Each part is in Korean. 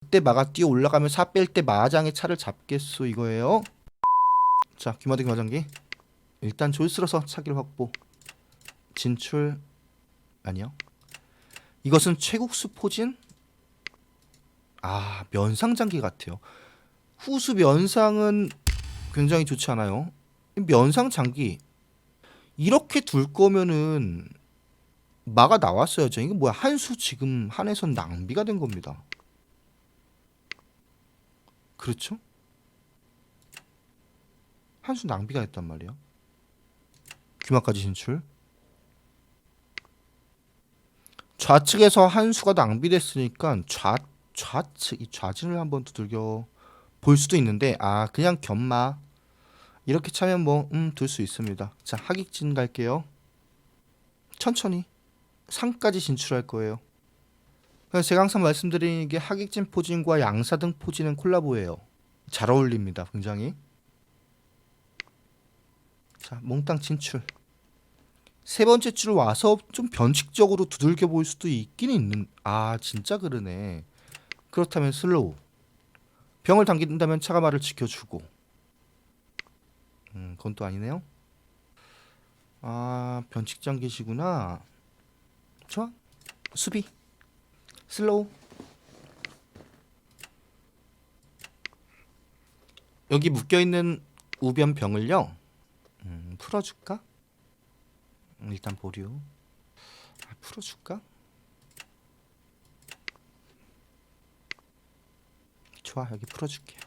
그때 마가 뛰어 올라가면 사 뺄 때 마장의 차를 잡겠소 이거예요. 자 귀마대기 마장기. 일단 조이스러서 차기를 확보. 진출. 아니요. 이것은 최국수 포진? 아 면상 장기 같아요. 후수 면상은 굉장히 좋지 않아요. 이 면상 장기. 이렇게 둘 거면은 마가 나왔어야죠. 이게 뭐야? 한 수 지금 한해선 낭비가 된 겁니다 그렇죠 한수 낭비가 됐단 말이야 귀마까지 진출 좌측에서 한 수가 낭비됐으니까 좌 좌측 이 좌진을 한번 두들겨 볼 수도 있는데 아 그냥 견마 이렇게 차면 뭐음둘 수 있습니다. 자 하객진 갈게요. 천천히 상까지 진출할 거예요. 그래서 제가 항상 말씀드리는 게 하객진 포진과 양사 등 포진은 콜라보예요. 잘 어울립니다. 굉장히. 자 몽땅 진출. 세 번째 줄 와서 좀 변칙적으로 두들겨 볼 수도 있긴 있는 아 진짜 그러네 그렇다면 슬로우 병을 당긴다면 차가 말을 지켜주고 음 그건 또 아니네요 아 변칙장 계시구나 좋아 수비 슬로우. 여기 묶여있는 우변 병을요 음, 풀어줄까? 음, 일단 보류. 아, 풀어줄까? 좋아 여기 풀어줄게요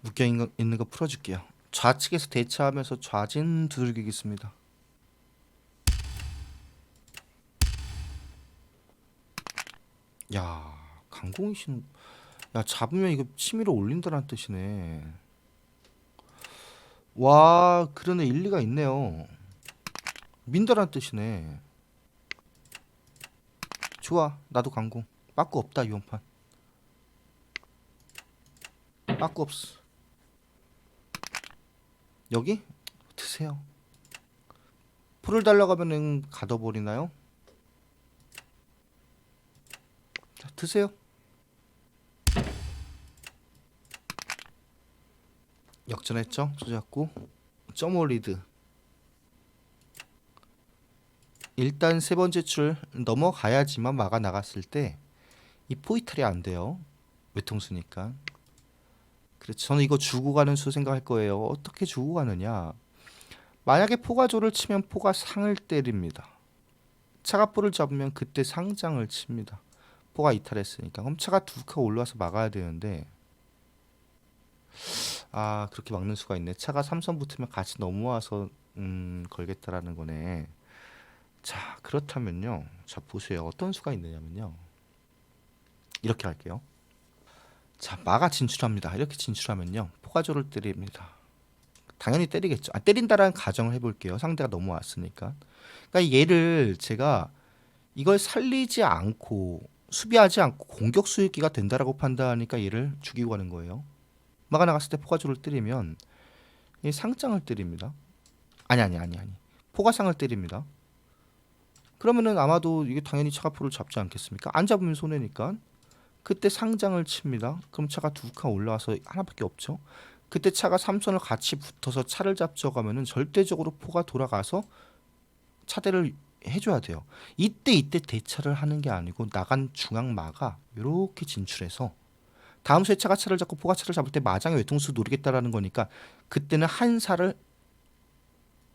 묶여 있는 거, 있는 거 풀어줄게요. 좌측에서 대처하면서 좌진 두들기겠습니다 야 강공이신 야 잡으면 이거 치밀어 올린다는 뜻이네 와 그러네 일리가 있네요 민다란 뜻이네. 좋아, 나도 강공. 빠꾸 없다 이원판. 빠꾸 없어. 여기 드세요. 풀을 달라가면은 가둬버리나요? 자, 드세요. 역전했죠? 소잡고 점올리드 일단 세 번째 줄 넘어가야지만 막아 나갔을 때 이 포이탈이 안 돼요. 외통수니까. 그래서 저는 이거 주고 가는 수 생각할 거예요. 어떻게 주고 가느냐? 만약에 포가조를 치면 포가 상을 때립니다. 차가포를 잡으면 그때 상장을 칩니다. 포가 이탈했으니까. 그럼 차가 두칸 올라와서 막아야 되는데. 아 그렇게 막는 수가 있네. 차가 삼선 붙으면 같이 넘어와서 음 걸겠다라는 거네. 자 그렇다면요. 자 보세요. 어떤 수가 있느냐면요. 이렇게 할게요. 자 마가 진출합니다. 이렇게 진출하면요. 포가조를 때립니다. 당연히 때리겠죠. 아 때린다라는 가정을 해볼게요. 상대가 넘어왔으니까. 그러니까 얘를 제가 이걸 살리지 않고 수비하지 않고 공격 수익기가 된다라고 판단하니까 얘를 죽이고 가는 거예요 마가 나갔을 때 포가조를 때리면 얘 상장을 때립니다 아니 아니 아니 아니 포가상을 때립니다 그러면은 아마도 이게 당연히 차가포를 잡지 않겠습니까? 안 잡으면 손해니까. 그때 상장을 칩니다. 그럼 차가 두 칸 올라와서 하나밖에 없죠. 그때 차가 삼선을 같이 붙어서 차를 잡져가면은 절대적으로 포가 돌아가서 차대를 해줘야 돼요. 이때 이때 대차를 하는 게 아니고 나간 중앙마가 이렇게 진출해서 다음 수에 차가 차를 잡고 포가 차를 잡을 때 마장의 외통수 노리겠다라는 거니까 그때는 한 살을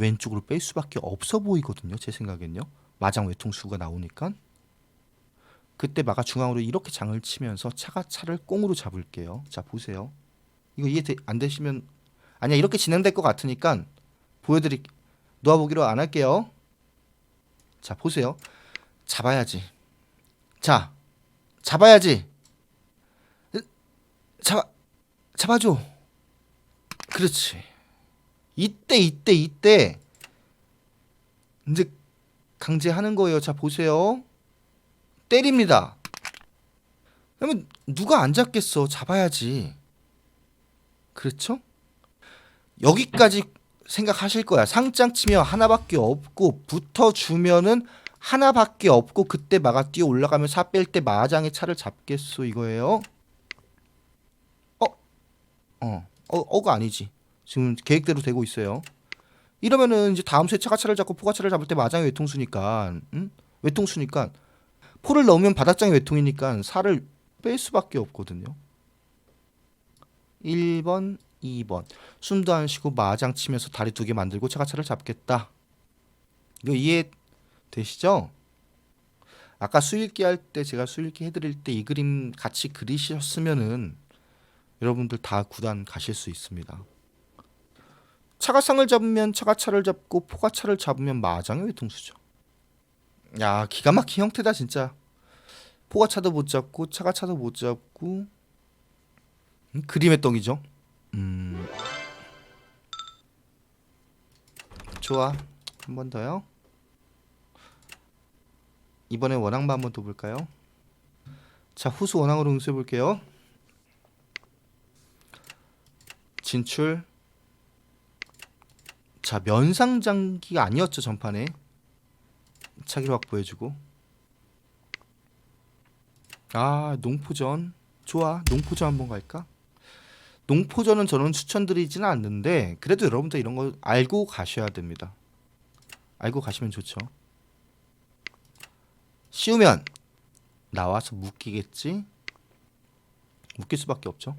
왼쪽으로 뺄 수밖에 없어 보이거든요. 제 생각엔요. 마장 외통수가 나오니까 그때 마가 중앙으로 이렇게 장을 치면서 차가 차를 꽁으로 잡을게요. 자 보세요. 이거 이해 안 되시면 아니야 이렇게 진행될 것 같으니까 보여드릴 놓아보기로 안 할게요. 자 보세요. 잡아야지. 자 잡아야지. 잡아 잡아줘. 그렇지. 이때 이때 이때 이제 강제하는 거예요. 자 보세요. 때립니다. 그러면 누가 안 잡겠어? 잡아야지. 그렇죠? 여기까지 생각하실 거야. 상장 치면 하나밖에 없고 붙어 주면은 하나밖에 없고 그때 마가 뛰어 올라가면 사 뺄 때 마장의 차를 잡겠소 이거예요. 어? 어. 어, 어가 아니지. 지금 계획대로 되고 있어요. 이러면은 이제 다음 수에 차가차를 잡고 포가차를 잡을 때 마장이 외통수니까, 응? 외통수니까 포를 넣으면 바닥장이 외통이니까 살을 뺄 수밖에 없거든요. 1번, 2번. 숨도 안 쉬고 마장 치면서 다리 두 개 만들고 차가차를 잡겠다. 이거 이해 되시죠? 아까 수일기 할 때 제가 수일기 해드릴 때 이 그림 같이 그리셨으면은 여러분들 다 구단 가실 수 있습니다. 차가상을 잡으면 차가차를 잡고 포가차를 잡으면 마장의 외통수죠. 야 기가 막힌 형태다 진짜. 포가차도 못 잡고 차가차도 못 잡고 음, 그림의 떡이죠. 음 좋아 한 번 더요. 이번에 원앙만 한번 더 볼까요? 자 후수 원앙으로 응수해 볼게요. 진출. 자 면상장기가 아니었죠 전판에. 차기로 확보해 주고. 아 농포전 좋아 농포전 한번 갈까? 농포전은 저는 추천드리지는 않는데 그래도 여러분들 이런 거 알고 가셔야 됩니다. 알고 가시면 좋죠. 씌우면 나와서 묶이겠지? 묶일 수밖에 없죠.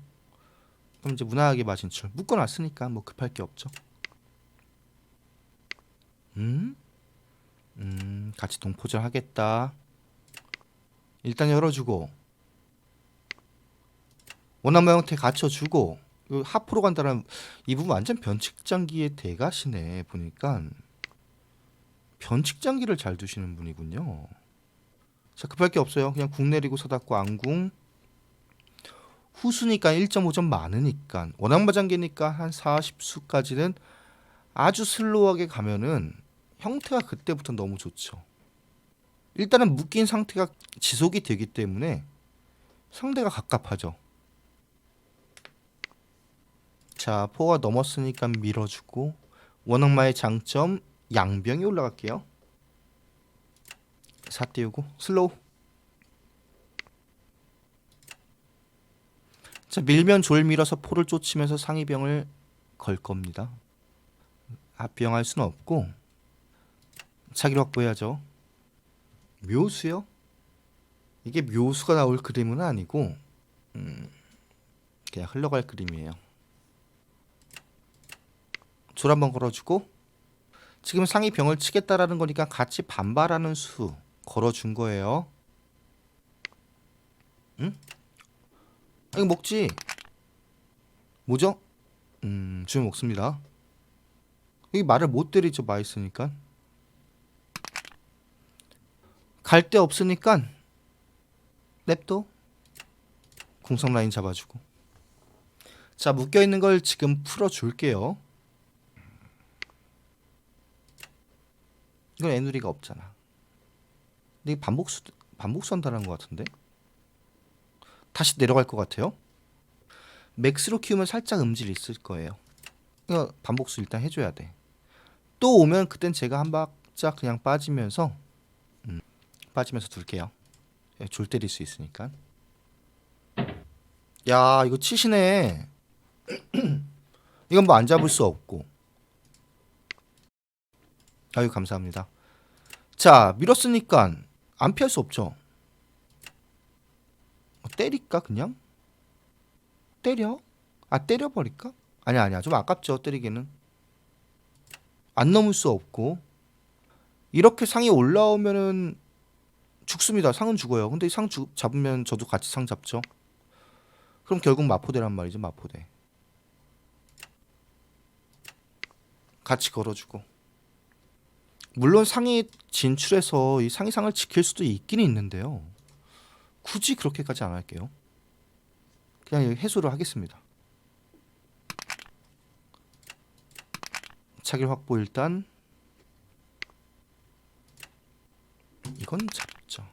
그럼 이제 무난하게 마진출 묶어놨으니까 뭐 급할 게 없죠. 음? 음, 같이 동포전 하겠다. 일단 열어주고 원한모 형태 갖춰주고 이거 하프로 간다는 이 부분 완전 변칙장기의 대가시네 보니까 변칙장기를 잘 두시는 분이군요. 자 급할 게 없어요. 그냥 궁 내리고 서닫고 안궁 후수니까 1.5점 많으니까 원앙마장기니까 한 40수까지는 아주 슬로우하게 가면은 형태가 그때부터 너무 좋죠. 일단은 묶인 상태가 지속이 되기 때문에 상대가 갑갑하죠. 자, 포가 넘었으니까 밀어주고 원악마의 장점 양병이 올라갈게요. 사 띄우고 슬로우. 자, 밀면 졸 밀어서 포를 쫓으면서 상위병을 걸 겁니다. 앞병할 수는 없고 차기로 확보해야죠. 묘수요? 이게 묘수가 나올 그림은 아니고 음, 그냥 흘러갈 그림이에요. 줄 한번 걸어주고 지금 상위 병을 치겠다라는 거니까 같이 반발하는 수 걸어준 거예요. 응? 아, 이거 먹지. 뭐죠? 음, 지금 먹습니다. 여기 말을 못 때리죠, 맛있으니까. 갈 데 없으니까 냅둬. 궁성 라인 잡아주고. 자, 묶여 있는 걸 지금 풀어줄게요. 이건 애누리가 없잖아. 근데 이 반복수 한다는 것 같은데? 다시 내려갈 것 같아요. 맥스로 키우면 살짝 음질 있을 거예요. 이거 반복수 일단 해줘야 돼. 또 오면 그땐 제가 한 박자 그냥 빠지면서 음, 빠지면서 둘게요. 예, 졸 때릴 수 있으니까. 야 이거 치시네. 이건 뭐 안 잡을 수 없고. 아유 감사합니다. 자 밀었으니까 안 피할 수 없죠. 어, 때릴까 그냥? 때려? 아 때려버릴까? 아니야 아니야 좀 아깝죠 때리기는. 안 넘을 수 없고 이렇게 상이 올라오면은 죽습니다. 상은 죽어요. 근데 상 주, 잡으면 저도 같이 상 잡죠. 그럼 결국 마포대란 말이죠 마포대. 같이 걸어주고. 물론 상위 진출해서 이 상위상을 지킬 수도 있긴 있는데요. 굳이 그렇게까지 안 할게요. 그냥 해소를 하겠습니다. 차길 확보 일단 이건 잡죠.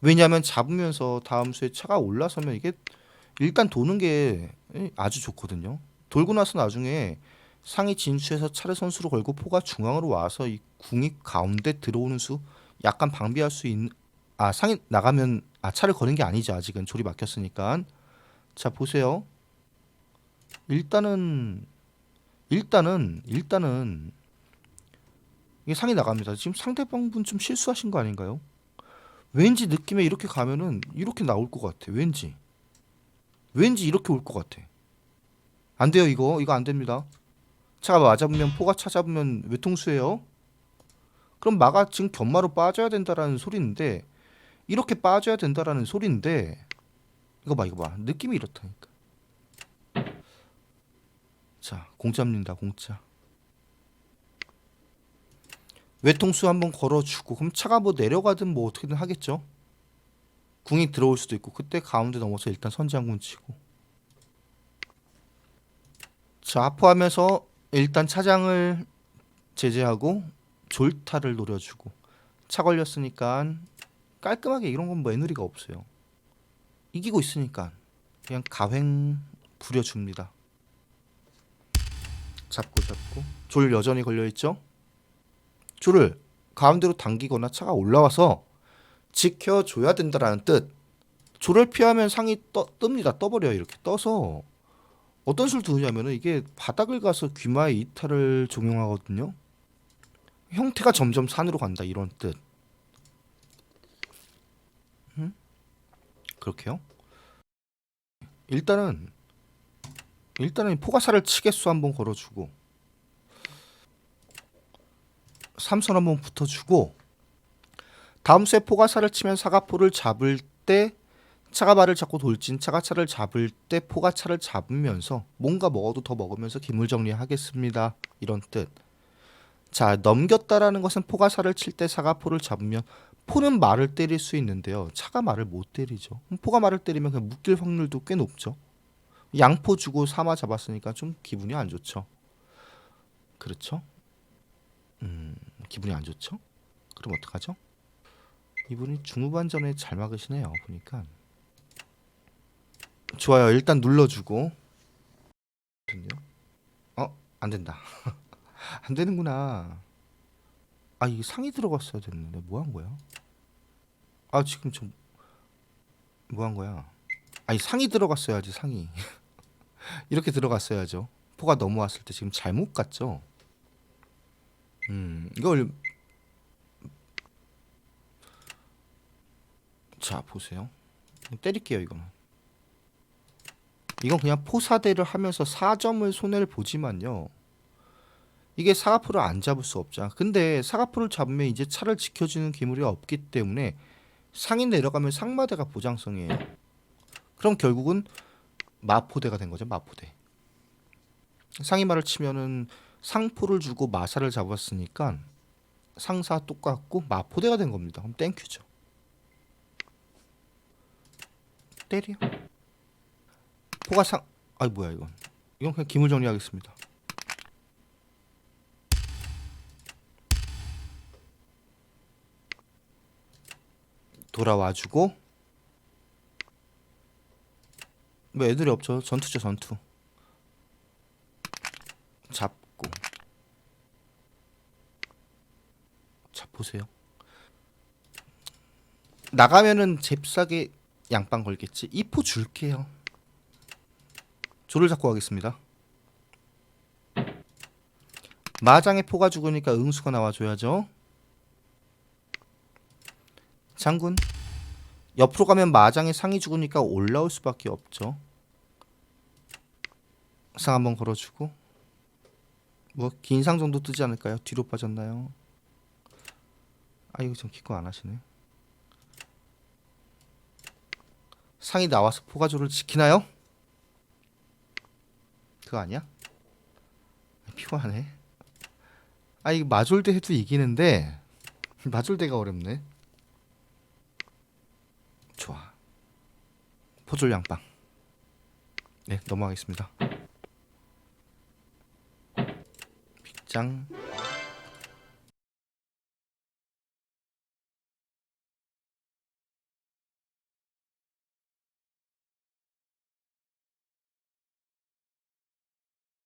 왜냐하면 잡으면서 다음 수에 차가 올라서면 이게 일단 도는 게 아주 좋거든요. 돌고 나서 나중에 상이 진수해서 차례 선수로 걸고 포가 중앙으로 와서 이 궁이 가운데 들어오는 수 약간 방비할 수 있는 아 상이 나가면 아 차를 거는 게 아니죠. 아직은 조리 막혔으니까. 자 보세요. 일단은 일단은 일단은 이게 상이 나갑니다. 지금 상대방분 좀 실수하신 거 아닌가요? 왠지 느낌에 이렇게 가면은 이렇게 나올 것 같아. 왠지. 왠지 이렇게 올 것 같아. 안 돼요 이거. 이거 안 됩니다 차가 맞아보면 포가 찾아보면 외통수예요. 그럼 마가 지금 견마로 빠져야 된다라는 소리인데 이렇게 빠져야 된다라는 소리인데 이거 봐 이거 봐 느낌이 이렇다니까. 자 공짜입니다 공짜. 외통수 한번 걸어주고 그럼 차가 뭐 내려가든 뭐 어떻게든 하겠죠. 궁이 들어올 수도 있고 그때 가운데 넘어서 일단 선장군 치고 자 아포하면서 일단 차장을 제재하고 졸타를 노려주고 차 걸렸으니까 깔끔하게 이런 건 뭐 애누리가 없어요. 이기고 있으니까 그냥 가횡 부려줍니다. 잡고 잡고 졸 여전히 걸려 있죠. 졸을 가운데로 당기거나 차가 올라와서 지켜줘야 된다라는 뜻. 졸을 피하면 상이 떠, 뜹니다. 떠버려요. 이렇게 떠서 어떤 수를 두느냐면은 이게 바닥을 가서 귀마의 이탈을 적용하거든요. 형태가 점점 산으로 간다 이런 뜻. 음? 그렇게요? 일단은 일단은 포가사를 치개수 한번 걸어주고 삼선 한번 붙어주고 다음 수에 포가사를 치면 사가포를 잡을 때 차가 말을 잡고 돌진 차가 차를 잡을 때 포가 차를 잡으면서 뭔가 먹어도 더 먹으면서 기물 정리하겠습니다. 이런 뜻. 자 넘겼다라는 것은 포가 살을 칠때 사가 포를 잡으면 포는 말을 때릴 수 있는데요. 차가 말을 못 때리죠. 포가 말을 때리면 그냥 묶일 확률도 꽤 높죠. 양포 주고 사마 잡았으니까 좀 기분이 안 좋죠. 그렇죠? 음 기분이 안 좋죠? 그럼 어떡하죠? 이분이 중후반전에 잘 막으시네요. 보니까. 좋아요. 일단 눌러주고. 어? 안 된다. 안 되는구나. 아, 이게 상이 들어갔어야 됐는데. 뭐 한 거야? 아, 지금 좀, 뭐 한 거야? 아니, 상이 들어갔어야지, 상이. 이렇게 들어갔어야죠. 포가 넘어왔을 때 지금 잘못 갔죠? 음, 이걸. 자, 보세요. 때릴게요, 이거는. 이건 그냥 포사대를 하면서 4점을 손해를 보지만요. 이게 사가포를 안 잡을 수 없잖아. 근데 사가포를 잡으면 이제 차를 지켜주는 기물이 없기 때문에 상이 내려가면 상마대가 보장성이에요. 그럼 결국은 마포대가 된 거죠. 마포대. 상이마를 치면은 상포를 주고 마사를 잡았으니까 상사 똑같고 마포대가 된 겁니다. 그럼 땡큐죠. 때려. 포가 상. 아이 뭐야 이건. 이건 그냥 기물 정리하겠습니다. 돌아와주고 뭐 애들이 없죠 전투죠 전투 잡고 자 보세요 나가면은 잽싸게 양빵 걸겠지 이포 줄게요 조를 잡고 가겠습니다 마장에 포가 죽으니까 응수가 나와줘야죠 장군 옆으로 가면 마장에 상이 죽으니까 올라올 수밖에 없죠. 상 한번 걸어주고 뭐 긴 상 정도 뜨지 않을까요? 뒤로 빠졌나요? 아 이거 좀 기권 안 하시네. 상이 나와서 포가조를 지키나요? 그거 아니야? 피곤하네. 아 이거 마졸대 해도 이기는데 마졸대가 어렵네. 좋아. 포졸 양빵. 네, 넘어가겠습니다. 빗장